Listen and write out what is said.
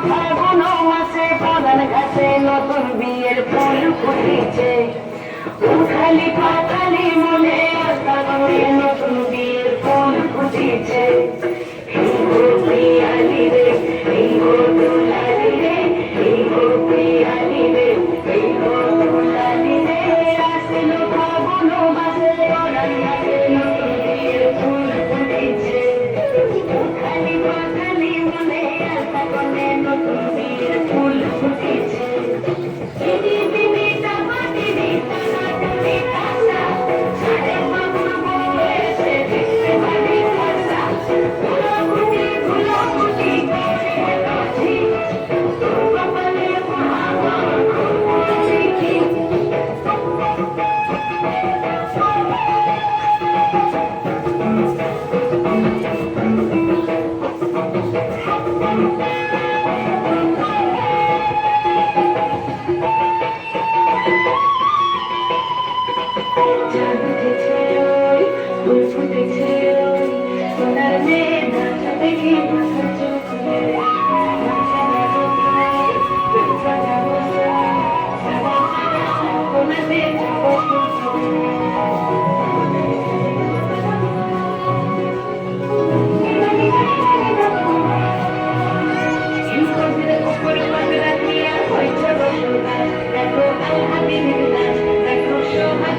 মাথায় মাসে বাগান ঘাসে নতুন বিয়ের ফুল ফুটেছে উঠালি পাখালি মনে অস্তাগরে নতুন বিয়ের ফুল ফুটেছে Yeah. ফুটেছে ওই সোনার মেয়ে নাচা দেখে